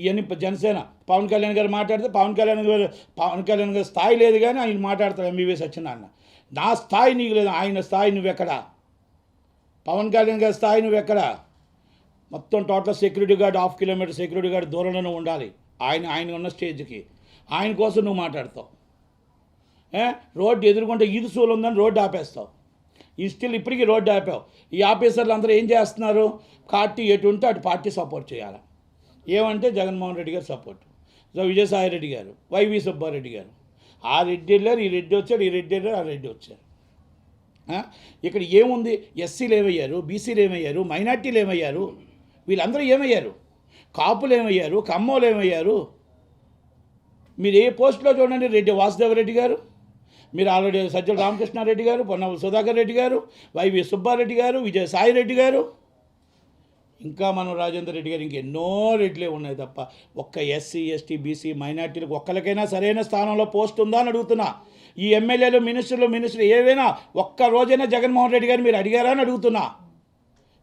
ఇవన్నీ జనసేన. పవన్ కళ్యాణ్ గారు మాట్లాడితే పవన్ కళ్యాణ్ గారు పవన్ కళ్యాణ్ గారి స్థాయి లేదు కానీ ఆయన మాట్లాడతారు ఎంబీబీ సత్యనారాయణ. నా స్థాయి నీకు లేదు ఆయన స్థాయి నువ్వెక్కడా? పవన్ కళ్యాణ్ గారి స్థాయి నువ్వెక్కడా? మొత్తం total security guard half kilometer security guard దూరంలోనే ఉండాలి. ఆయన ఆయన ఉన్న స్టేజ్కి ఆయన కోసం నువ్వు మాట్లాడతావు. రోడ్డు ఎదుర్కొంటే ఈదు సూలు ఉందని రోడ్డు ఆపేస్తావు. ఈ స్టిల్ ఇప్పటికీ రోడ్డు ఆపావు. ఈ ఆఫీసర్లు అందరూ ఏం చేస్తున్నారు? పార్టీ ఎటు ఉంటే అటు పార్టీ సపోర్ట్ చేయాలి? ఏమంటే జగన్మోహన్ రెడ్డి గారు సపోర్ట్. సో విజయసాయి రెడ్డి గారు వైవి సుబ్బారెడ్డి గారు ఆ రెడ్డి వెళ్ళారు ఈ రెడ్డి వచ్చారు ఈ రెడ్డి వెళ్ళారు ఆ రెడ్డి వచ్చారు. ఇక్కడ ఏముంది? ఎస్సీలు ఏమయ్యారు బీసీలు ఏమయ్యారు మైనార్టీలు ఏమయ్యారు? వీళ్ళందరూ ఏమయ్యారు? కాపులు ఏమయ్యారు కమ్మోలు ఏమయ్యారు? మీరు ఏ పోస్టులో చూడండి రెడ్డి వాసుదేవరెడ్డి గారు మీరు ఆల్రెడీ సజ్జల రామకృష్ణారెడ్డి గారు పొన్న సుధాకర్ రెడ్డి గారు వైవి సుబ్బారెడ్డి గారు విజయ సాయి రెడ్డి గారు ఇంకా మనం రాజేందర్ రెడ్డి గారు ఇంకెన్నో రెడ్లే ఉన్నాయి తప్ప ఒక్క ఎస్సీ ఎస్టీ బీసీ మైనార్టీలకు ఒక్కరికైనా సరైన స్థానంలో పోస్ట్ ఉందా అని అడుగుతున్నా. ఈ ఎమ్మెల్యేలు మినిస్టర్లు మినిస్టర్లు ఏవైనా ఒక్క రోజైనా జగన్మోహన్ రెడ్డి గారు మీరు అడిగారా అని అడుగుతున్నా.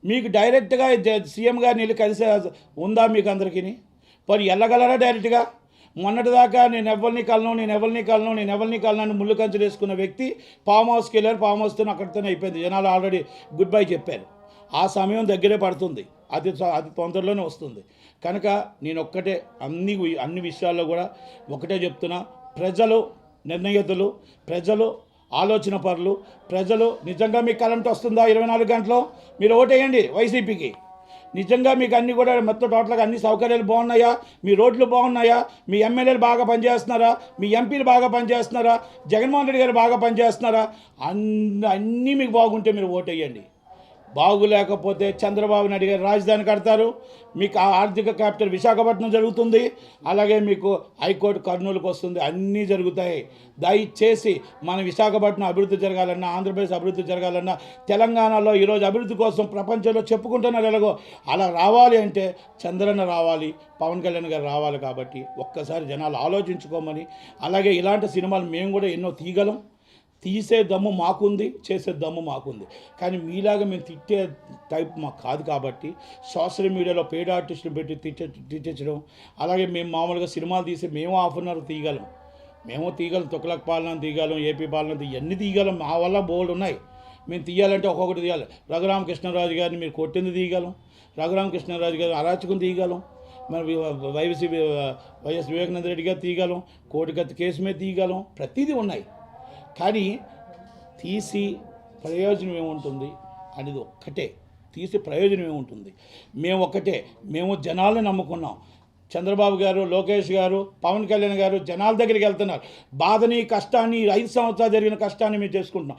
మీకు డైరెక్ట్గా సీఎం గారిని వెళ్ళి కలిసే ఉందా మీకు అందరికీ మరి వెళ్ళగలరా డైరెక్ట్గా? మొన్నటిదాకా నేను ఎవరిని కలను నేను ఎవరిని కలను నేను ఎవరిని కలను అని ముళ్ళు కంచులు వేసుకున్న వ్యక్తి ఫామ్ హౌస్కి వెళ్ళారు ఫామ్ హౌస్తో అక్కడితోనే అయిపోయింది. జనాలు ఆల్రెడీ గుడ్ బై చెప్పారు. ఆ సమయం దగ్గరే పడుతుంది. అది త్వ- అది తొందరలోనే వస్తుంది. కనుక నేను ఒక్కటే అన్ని అన్ని విషయాల్లో కూడా ఒకటే చెప్తున్నా. ప్రజలు నిర్ణయతులు ప్రజలు ఆలోచన పరులు ప్రజలు నిజంగా మీకు కరెంట్ వస్తుందా ఇరవై నాలుగు గంటలు? మీరు ఓటేయండి వైసీపీకి. నిజంగా మీకు అన్ని కూడా మొత్తం టోటల్గా అన్ని సౌకర్యాలు బాగున్నాయా? మీ రోడ్లు బాగున్నాయా? మీ ఎమ్మెల్యేలు బాగా పనిచేస్తున్నారా? మీ ఎంపీలు బాగా పనిచేస్తున్నారా? జగన్మోహన్ రెడ్డి గారు బాగా పనిచేస్తున్నారా? అన్ని అన్నీ మీకు బాగుంటే మీరు ఓటేయండి. బాగులేకపోతే చంద్రబాబు నాయుడు గారు రాజధాని కడతారు. మీకు ఆ ఆర్థిక క్యాపిటల్ విశాఖపట్నం జరుగుతుంది. అలాగే మీకు హైకోర్టు కర్నూలుకు వస్తుంది. అన్నీ జరుగుతాయి. దయచేసి మన విశాఖపట్నం అభివృద్ధి జరగాలన్నా ఆంధ్రప్రదేశ్ అభివృద్ధి జరగాలన్నా తెలంగాణలో ఈరోజు అభివృద్ధి కోసం ప్రపంచంలో చెప్పుకుంటున్నారు ఎలాగో అలా రావాలి అంటే చంద్రన్న రావాలి పవన్ కళ్యాణ్ గారు రావాలి కాబట్టి ఒక్కసారి జనాలు ఆలోచించుకోమని. అలాగే ఇలాంటి సినిమాలు మేము కూడా ఎన్నో తీయగలం తీసే దమ్ము మాకుంది చేసే దమ్ము మాకుంది. కానీ మీలాగా మేము తిట్టే టైప్ మాకు కాదు కాబట్టి సోషల్ మీడియాలో పేడ్ ఆర్టిస్టులు పెట్టి తిట్ట తిట్టించడం అలాగే మేము మామూలుగా సినిమాలు తీసి మేము హాఫ్ అన్ అవర్ తీయగలం. మేము తీయగలం తొక్కలక పాలన తీయగలం ఏపీ పాలన ఇవన్నీ తీయగలం మా వల్ల బోల్డ్ ఉన్నాయి. మేము తీయాలంటే ఒక్కొక్కటి తీయాలి. రఘురామకృష్ణరాజు గారిని మీరు కొట్టింది తీయగలం రఘురామకృష్ణరాజు గారిని అరాచకం తీయగలం మరి వైఎస్ వైఎస్ వివేకానంద రెడ్డి గారు తీయగలం కోటికత్తి కేసు మీద తీయగలం ప్రతిదీ ఉన్నాయి. కానీ తీసి ప్రయోజనం ఏముంటుంది? అనేది ఒక్కటే. తీసి ప్రయోజనం ఏముంటుంది? మేము ఒక్కటే. మేము జనాలను నమ్ముకున్నాం. చంద్రబాబు గారు లోకేష్ గారు పవన్ కళ్యాణ్ గారు జనాల దగ్గరికి వెళ్తున్నారు. బాధని కష్టాన్ని ఐదు సంవత్సరాలు జరిగిన కష్టాన్ని మేము చేసుకుంటున్నాం.